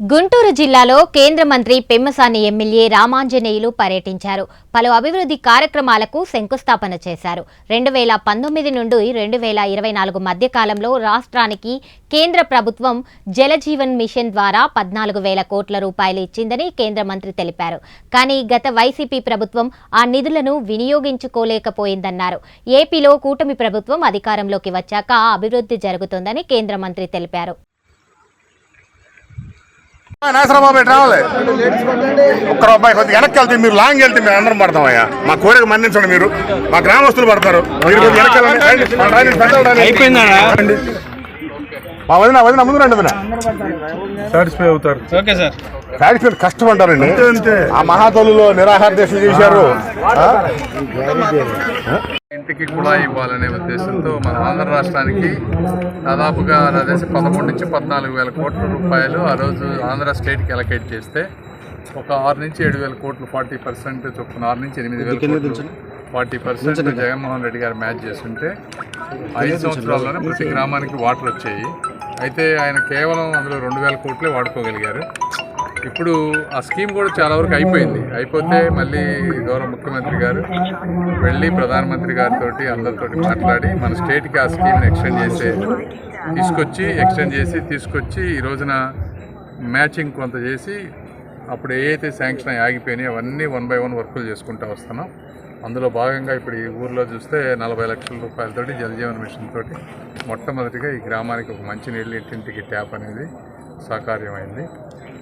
గుంటూరు జిల్లాలో కేంద్ర మంత్రి పెమ్మసాని ఎమ్మెల్యే రామాంజనేయులు పర్యటించారు. పలు అభివృద్ధి కార్యక్రమాలకు శంకుస్థాపన చేశారు. రెండు వేల పంతొమ్మిది నుండి రెండు వేల ఇరవై నాలుగు మధ్య కాలంలో రాష్ట్రానికి కేంద్ర ప్రభుత్వం జలజీవన్ మిషన్ ద్వారా పద్నాలుగు వేల కోట్ల రూపాయలు ఇచ్చిందని కేంద్ర మంత్రి తెలిపారు. కానీ గత వైసీపీ ప్రభుత్వం ఆ నిధులను వినియోగించుకోలేకపోయిందన్నారు. ఏపీలో కూటమి ప్రభుత్వం అధికారంలోకి వచ్చాక అభివృద్ధి జరుగుతుందని కేంద్ర మంత్రి తెలిపారు. నాసరాబాబు ఎటు రావాలి ఒక్క రూపాయి కొద్దిగా వెనక్కి వెళ్తే మీరు లాంగ్ వెళ్తే మేము అందరం పడతామయ్యా మా కోరిక మన్నించండి మీరు. మా గ్రామస్తులు పడతారు. మీరు కొద్దిగా వెనక్కి వెళ్ళండి. రండి. మా వదిన వదిన ముందు రండి వదిన. సాటిస్ఫై అవుతారు. Okay sir. సాటిస్ఫైడ్ కష్టం అంటారండి ఆ మహాతల్లులో నిరాహార దీక్ష చేశారు. ఇంటికి కుళాయి ఇవ్వాలనే ఉద్దేశంతో మన ఆంధ్ర రాష్ట్రానికి దాదాపుగా నా తెలిసి పదమూడు నుంచి పద్నాలుగు వేల కోట్ల రూపాయలు ఆ రోజు ఆంధ్ర స్టేట్కి అలకేట్ చేస్తే ఒక ఆరు నుంచి ఏడు వేల కోట్లు ఫార్టీ పర్సెంట్ చొప్పున ఆరు నుంచి ఎనిమిది వేల కోట్లు ఫార్టీ పర్సెంట్ జగన్మోహన్ రెడ్డి గారు మ్యాచ్ చేస్తుంటే ఐదు సంవత్సరాల్లోనే ప్రతి గ్రామానికి వాటర్ వచ్చాయి. అయితే ఆయన కేవలం అందులో రెండు వేల కోట్లే వాడుకోగలిగారు. ఇప్పుడు ఆ స్కీమ్ కూడా చాలా వరకు అయిపోయింది. అయిపోతే మళ్ళీ గౌరవ ముఖ్యమంత్రి గారు వెళ్ళి ప్రధానమంత్రి గారితో అందరితో మాట్లాడి మన స్టేట్కి ఆ స్కీమ్ని ఎక్స్టెండ్ చేసే తీసుకొచ్చి ఎక్స్టెండ్ చేసి తీసుకొచ్చి ఈ రోజున మ్యాచింగ్ కొంత చేసి అప్పుడు ఏదైతే శాంక్షన్ అయి ఆగిపోయినాయి అవన్నీ వన్ బై వన్ వర్కులు చేసుకుంటూ వస్తున్నాం. అందులో భాగంగా ఇప్పుడు ఈ ఊర్లో చూస్తే నలభై లక్షల రూపాయలతోటి జలజీవన్ మిషన్ తోటి మొట్టమొదటిగా ఈ గ్రామానికి ఒక మంచి నీళ్ళు ఇంటింటికి ట్యాప్ అనేది సహకార్యమైంది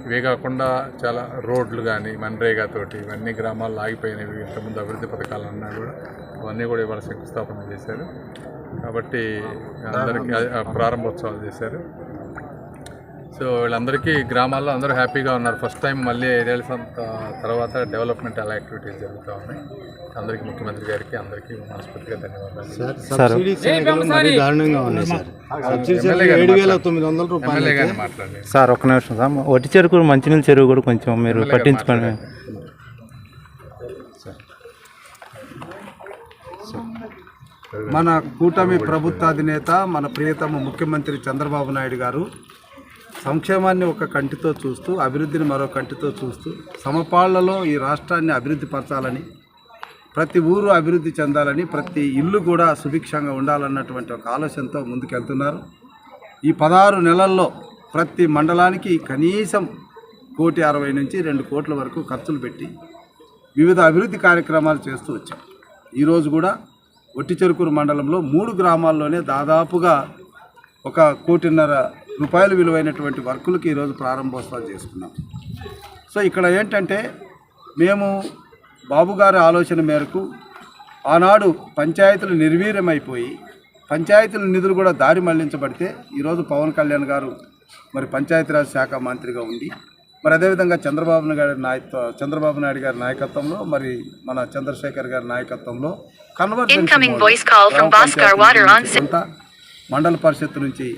ఇవే కాకుండా చాలా రోడ్లు కానీ మన్రేగా తోటి ఇవన్నీ గ్రామాల్లో ఆగిపోయినవి ఇంతకుముందు అభివృద్ధి పథకాలు అన్నా కూడా అవన్నీ కూడా ఇవాళ శంకుస్థాపన చేశారు. కాబట్టి అందరికీ ప్రారంభోత్సవాలు చేశారు. సో వీళ్ళందరికీ గ్రామాల్లో అందరూ హ్యాపీగా ఉన్నారు. ఫస్ట్ టైం మళ్ళీ ఐదేళ్ళ సంత తర్వాత డెవలప్మెంట్ అలా యాక్టివిటీస్ జరుగుతూ ఉన్నాయి. అందరికీ ముఖ్యమంత్రి గారికి అందరికీ మనస్ఫూర్తిగా ధన్యవాదాలు. సార్. సార్ ఒక్క నిమిషం సార్ వట్టి చెరుకు మంచినీళ్ళ చెరువు కూడా కొంచెం మీరు పట్టించుకోండి. మన కూటమి ప్రభుత్వ అధినేత మన ప్రియతమ ముఖ్యమంత్రి చంద్రబాబు నాయుడు గారు సంక్షేమాన్ని ఒక కంటితో చూస్తూ అభివృద్ధిని మరో కంటితో చూస్తూ సమపాళ్ళలో ఈ రాష్ట్రాన్ని అభివృద్ధి పరచాలని ప్రతి ఊరు అభివృద్ధి చెందాలని ప్రతి ఇల్లు కూడా సుభిక్షంగా ఉండాలన్నటువంటి ఒక ఆలోచనతో ముందుకెళ్తున్నారు. ఈ పదహారు నెలల్లో ప్రతి మండలానికి కనీసం కోటి అరవై నుంచి రెండు కోట్ల వరకు ఖర్చులు పెట్టి వివిధ అభివృద్ధి కార్యక్రమాలు చేస్తూ వచ్చాం. ఈరోజు కూడా ఒట్టిచెరుకూరు మండలంలో మూడు గ్రామాల్లోనే దాదాపుగా ఒక కోటిన్నర రూపాయలు విలువైనటువంటి వర్కులకి ఈరోజు ప్రారంభోత్సవాలు చేసుకున్నాం. సో ఇక్కడ ఏంటంటే మేము బాబు గారి ఆలోచన మేరకు ఆనాడు పంచాయతీలు నిర్వీర్యమైపోయి పంచాయతీల నిధులు కూడా దారి మళ్ళించబడితే ఈరోజు పవన్ కళ్యాణ్ గారు మరి పంచాయతీరాజ్ శాఖ మంత్రిగా ఉండి మరి అదేవిధంగా చంద్రబాబు నాయుడు గారి నాయకత్వ చంద్రబాబు నాయుడు గారి నాయకత్వంలో మరి మన చంద్రశేఖర్ గారి నాయకత్వంలో కన్వర్జెన్స్ మండల పరిషత్ నుంచి